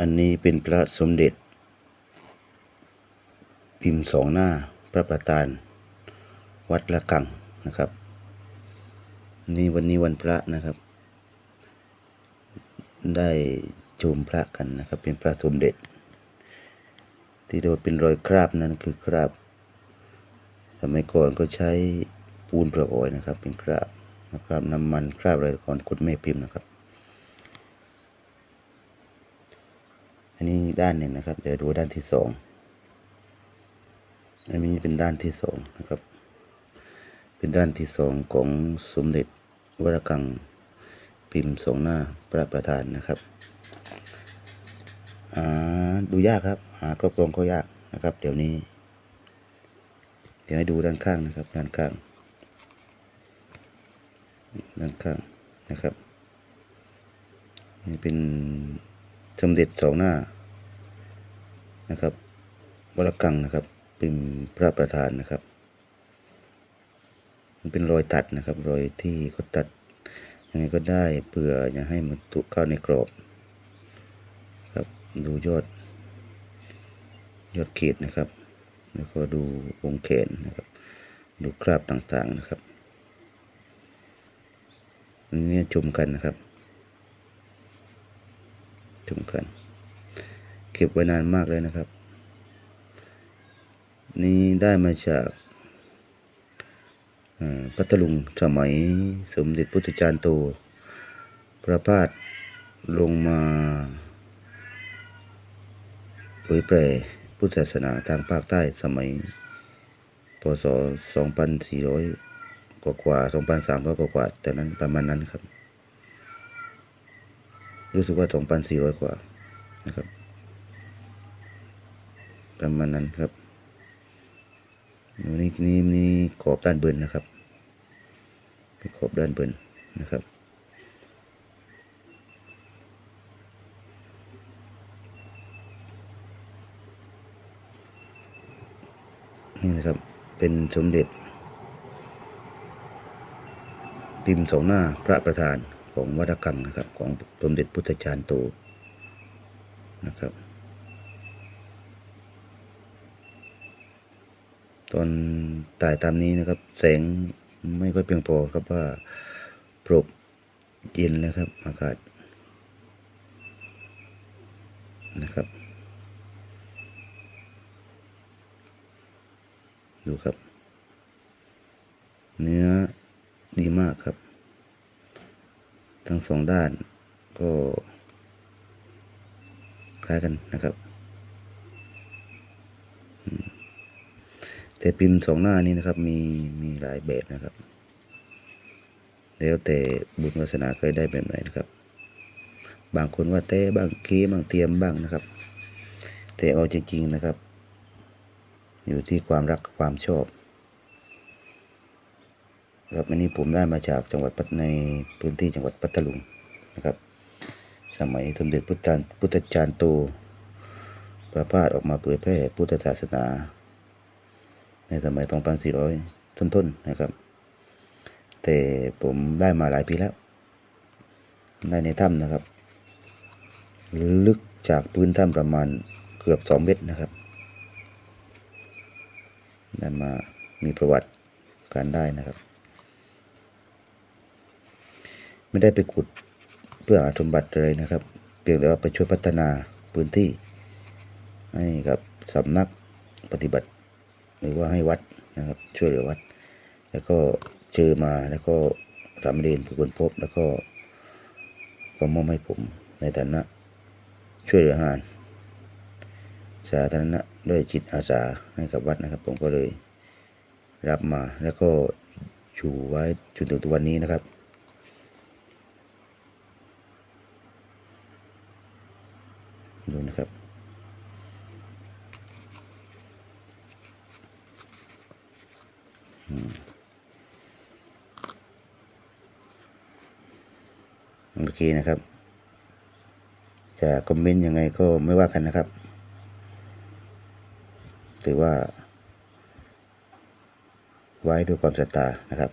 อันนี้เป็นพระสมเด็จ พิมพ์สองหน้าพระประธาน วัดละกังนะครับ นี่วันนี้วันพระนะครับ ได้ชมพระกันนะครับ เป็นพระสมเด็จ ที่โดยเป็นรอยคราบนั้นคือคราบสมัยก่อนก็ใช้ปูนประกอยนะครับ เป็นคราบนะครับน้ำมันคราบอะไรก่อนกดไม่พิมพ์นะครับ อันนี้ด้านหนึ่งนะครับ เดี๋ยวดูด้านที่สองอันนี้เป็นด้านที่สองนะครับ เป็นด้านที่สองของสมเด็จวรกังพิมพ์สองหน้าพระประธานนะครับอ่าดูยากครับ หาครอบครองก็ยากนะครับ เดี๋ยวนี้ เดี๋ยวให้ดูด้านข้างนะครับ ด้านข้าง ด้านข้างนะครับ นี่เป็น สมเด็จสองหน้านะครับวรกังนะครับ เป็นพระประธานนะครับ มันเป็นรอยตัดนะครับ รอยที่เขาตัดยังไงก็ได้เพื่ออย่าให้มันตุกเข้าในกรอบครับดูยอด ยอดเขตนะครับ แล้วก็ดูวงแขนนะครับ ดูคราบต่างๆนะครับ อันนี้ชมกันนะครับ ชมกันเก็บไว้นานมากเลยนะครับ นี่ได้มาจากพัทลุงสมัยสมเด็จพุทธจารย์โต ประพาสลงมาเผยแผ่พุทธศาสนาทางภาคใต้สมัย พศ 2400 กว่ากว่า 2,300 กว่ากว่าแต่นั้นประมาณนั้นครับ รู้สึกว่า2,400กว่านะครับ ประมาณนั้นครับนี่นี่นี่ขอบด้านบนนะครับขอบด้านบนนะครับนี่นะครับเป็นสมเด็จพิมพ์สองหน้าพระประธาน ของวัดระฆังนะครับ ของสมเด็จพุทธจารย์โตนะครับ ตอนถ่ายตามนี้นะครับ แสงไม่ค่อยเพียงพอครับว่าปรบเย็นแล้วครับ อากาศนะครับดูครับ เนื้อดีมากครับ ทั้งสองด้านก็คล้ายกันนะครับ แต่พิมพ์สองหน้านี้นะครับมีมีหลายแบบนะครับ แล้วแต่บุญวาสนาเคยได้แบบไหนนะครับ บางคนว่าเต้บ้างเก้บ้างเตรียมบ้างนะครับ แต่เอาจริง ๆนะครับ อยู่ที่ความรักความชอบ ครับอันนี้ผมได้มาจากจังหวัดปัตในพื้นที่จังหวัดปัตตาลุงนะครับ สมัยสมเด็จพุทธาพุทธจารย์โตประพาสออกมาเผยแพร่พุทธศาสนา ในสมัย 2400 ต้นๆนะครับ แต่ผมได้มาหลายปีแล้ว ได้ในถ้ำนะครับ ลึกจากพื้นถ้ำประมาณเกือบ 2 เมตรนะครับได้มามีประวัติการได้นะครับ ไม่ได้ไปขุดเพื่อหาสมบัติเลยนะครับ เพียงแต่ว่าไปช่วยพัฒนาพื้นที่ ให้กับสำนักปฏิบัติ หรือว่าให้วัดนะครับช่วยเหลือวัด แล้วก็เจอมาแล้วก็สามเณรผู้คนพบแล้วก็ก็มอบให้ผมในฐานะ ช่วยเหลืองานสาธารณะด้วยจิตอาสาให้กับวัดนะครับ ผมก็เลยรับมาแล้วก็อยู่ไว้จนถึงทุกวันนี้นะครับ ดูนะครับอืมโอเคนะครับ จะคอมเมนต์ยังไงก็ไม่ว่ากันนะครับ ถือว่า ไว้ด้วยความศรัทธานะครับ